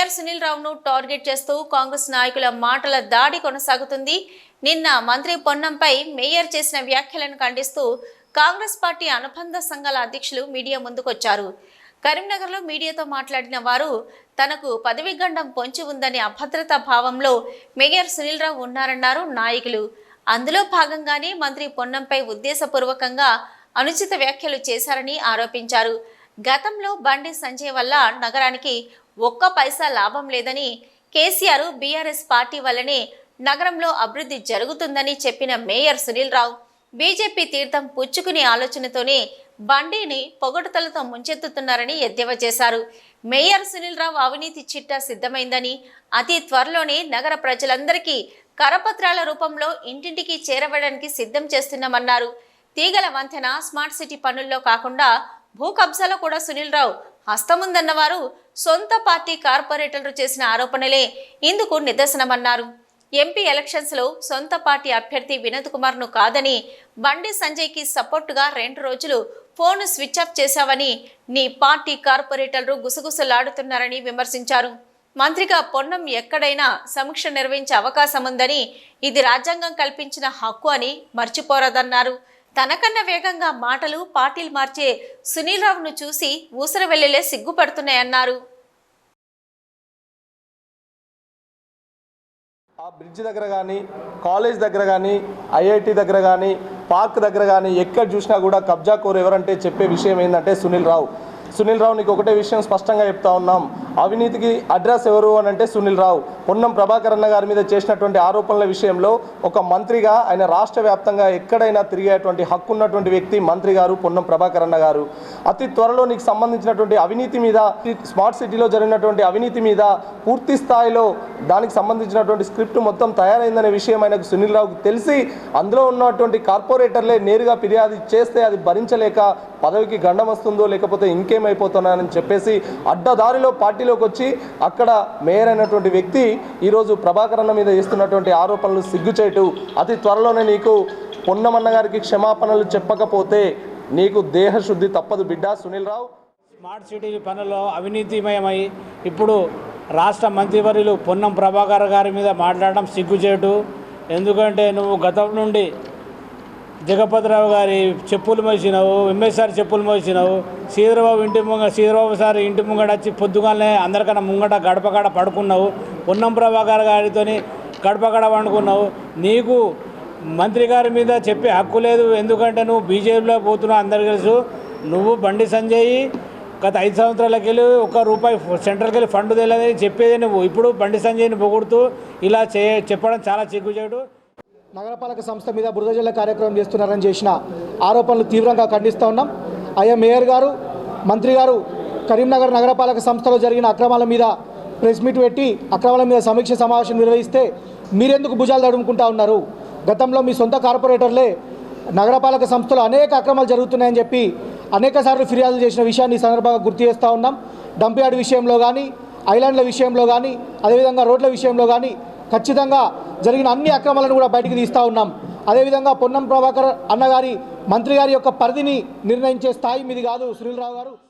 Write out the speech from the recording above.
Mayor Sunil రావును target చేస్తూ కాంగ్రెస్ నాయకుల మాటల దాడి కొనసాగుతుంది. నిన్న మంత్రి పొన్నంపై మేయర్ చేసిన వ్యాఖ్యలను ఖండిస్తూ కాంగ్రెస్ పార్టీ అనుబంధ సంఘాల అధ్యక్షులు మీడియా ముందుకొచ్చారు. కరీంనగర్లో మీడియాతో మాట్లాడిన వారు తనకు పదవి గండం పొంచి ఉందనే అభద్రతా భావంలో మేయర్ సునీల్ రావు ఉన్నారన్నారు నాయకులు. అందులో భాగంగానే మంత్రి పొన్నంపై ఉద్దేశపూర్వకంగా అనుచిత వ్యాఖ్యలు చేశారని ఆరోపించారు. గతంలో బండి సంజయ్ వల్ల నగరానికి ఒక్క పైసా లాభం లేదని కేసీఆర్ బీఆర్ఎస్ పార్టీ వల్లనే నగరంలో అభివృద్ధి జరుగుతుందని చెప్పిన మేయర్ సునీల్ రావు బీజేపీ తీర్థం పుచ్చుకునే ఆలోచనతోనే బండిని పొగడుతలతో ముంచెత్తుతున్నారని ఎద్దేవా చేశారు. మేయర్ సునీల్ రావు అవినీతి చిట్టా సిద్ధమైందని అతి త్వరలోనే నగర ప్రజలందరికీ కరపత్రాల రూపంలో ఇంటింటికి చేరవడానికి సిద్ధం చేస్తున్నామన్నారు. తీగల వంతెన స్మార్ట్ సిటీ పనుల్లో కాకుండా భూ కబ్జాలో కూడా సునీల్ రావు హస్తముందన్నవారు సొంత పార్టీ కార్పొరేటర్లు చేసిన ఆరోపణలే ఇందుకు నిదర్శనమన్నారు. ఎంపీ ఎలక్షన్స్లో సొంత పార్టీ అభ్యర్థి వినోద్ కుమార్ను కాదని బండి సంజయ్కి సపోర్టుగా రెండు రోజులు ఫోన్ స్విచ్ ఆఫ్ చేశావని నీ పార్టీ కార్పొరేటర్లు గుసగుసలాడుతున్నారని విమర్శించారు. మంత్రిగా పొన్నం ఎక్కడైనా సమీక్ష నిర్వహించే అవకాశం ఉందని ఇది రాజ్యాంగం కల్పించిన హక్కు అని మర్చిపోరదన్నారు. తనకన్నా వేగంగా మాటలు పార్టీలు మార్చే సునీల్ రావును చూసి ఊసర వెల్లులే సిగ్గుపడుతున్నాయన్నారు. ఆ బ్రిడ్జ్ దగ్గర కానీ కాలేజ్ దగ్గర కానీ ఐఐటి దగ్గర కానీ పార్క్ దగ్గర కానీ ఎక్కడ చూసినా కూడా కబ్జా కోరు ఎవరంటే చెప్పే విషయం ఏంటంటే సునీల్ రావు. సునీల్ రావు నీకు ఒకటే విషయం స్పష్టంగా చెప్తా ఉన్నాం. అవినీతికి అడ్రస్ ఎవరు అని అంటే సునీల్ రావు. పొన్నం ప్రభాకర్ అన్న గారి మీద చేసినటువంటి ఆరోపణల విషయంలో ఒక మంత్రిగా ఆయన రాష్ట్ర వ్యాప్తంగా ఎక్కడైనా తిరిగేటువంటి హక్కు ఉన్నటువంటి వ్యక్తి మంత్రి గారు పొన్నం ప్రభాకర్ అన్న గారు. అతి త్వరలో నీకు సంబంధించినటువంటి అవినీతి మీద స్మార్ట్ సిటీలో జరిగినటువంటి అవినీతి మీద పూర్తి స్థాయిలో దానికి సంబంధించినటువంటి స్క్రిప్ట్ మొత్తం తయారైందనే విషయం ఆయనకు సునీల్ రావుకు తెలిసి అందులో ఉన్నటువంటి కార్పొరేటర్లే నేరుగా ఫిర్యాదు చేస్తే అది భరించలేక పదవికి గండం వస్తుందో లేకపోతే ఇంకేమైపోతున్నానని చెప్పేసి అడ్డదారిలో పార్టీ పార్టీలోకి వచ్చి అక్కడ మేయర్ అయినటువంటి వ్యక్తి ఈరోజు ప్రభాకర్ అన్న మీద చేస్తున్నటువంటి ఆరోపణలు సిగ్గుచేటు. అతి త్వరలోనే నీకు పొన్నమన్న గారికి క్షమాపణలు చెప్పకపోతే నీకు దేహశుద్ధి తప్పదు బిడ్డ సునీల్ రావు. స్మార్ట్ సిటీ పనుల్లో అవినీతిమయమై ఇప్పుడు రాష్ట్ర మంత్రివర్యులు పొన్నం ప్రభాకర్ గారి మీద మాట్లాడడం సిగ్గుచేటు. ఎందుకంటే నువ్వు గతం నుండి జగపతిరావు గారి చెప్పులు మోసినావు ఎంఎస్ఆర్ చెప్పులు మోసినావు శ్రీధరబాబు ఇంటి ముంగ శ్రీధరబాబు సార్ ఇంటి ముంగడ వచ్చి పొద్దుగానే అందరికన్నా ముంగట గడపగడ పడుకున్నావు. పొన్నం ప్రభాకర్ గారితోని గడపగడ పండుకున్నావు. నీకు మంత్రి గారి మీద చెప్పే హక్కు లేదు ఎందుకంటే నువ్వు బీజేపీలో పోతున్నావు అందరు తెలుసు. నువ్వు బండి సంజయ్ గత ఐదు సంవత్సరాలకి వెళ్ళి ఒక్క రూపాయి సెంట్రల్కి వెళ్ళి ఫండ్ తెలియదని చెప్పేది నువ్వు. ఇప్పుడు బండి సంజయ్ని పొగుడుతూ ఇలా చే చెప్పడం చాలా చిగ్గుచేటు నగరపాలక సంస్థ మీద బురదజల్ల కార్యక్రమం చేస్తున్నారని చేసిన ఆరోపణలు తీవ్రంగా ఖండిస్తూ ఉన్నాం. అయ్యా మేయర్ గారు మంత్రి గారు కరీంనగర్ నగరపాలక సంస్థలో జరిగిన అక్రమాల మీద ప్రెస్ మీట్ పెట్టి అక్రమాల మీద సమీక్ష సమావేశం నిర్వహిస్తే మీరెందుకు భుజాలు తడుముకుంటా ఉన్నారు? గతంలో మీ సొంత కార్పొరేటర్లే నగరపాలక సంస్థలో అనేక అక్రమాలు జరుగుతున్నాయని చెప్పి అనేక సార్లు ఫిర్యాదులు చేసిన విషయాన్ని సందర్భంగా గుర్తు చేస్తూ ఉన్నాం. డంప్యార్డ్ విషయంలో కానీ ఐలాండ్ల విషయంలో కానీ అదేవిధంగా రోడ్ల విషయంలో కానీ ఖచ్చితంగా జరిగిన అన్ని అక్రమాలను కూడా బయటికి తీస్తూ ఉన్నాం. అదేవిధంగా పొన్నం ప్రభాకర్ అన్నగారి మంత్రి గారి యొక్క పరిధిని నిర్ణయించే స్థాయి మీది కాదు. సునీల్ రావు గారు.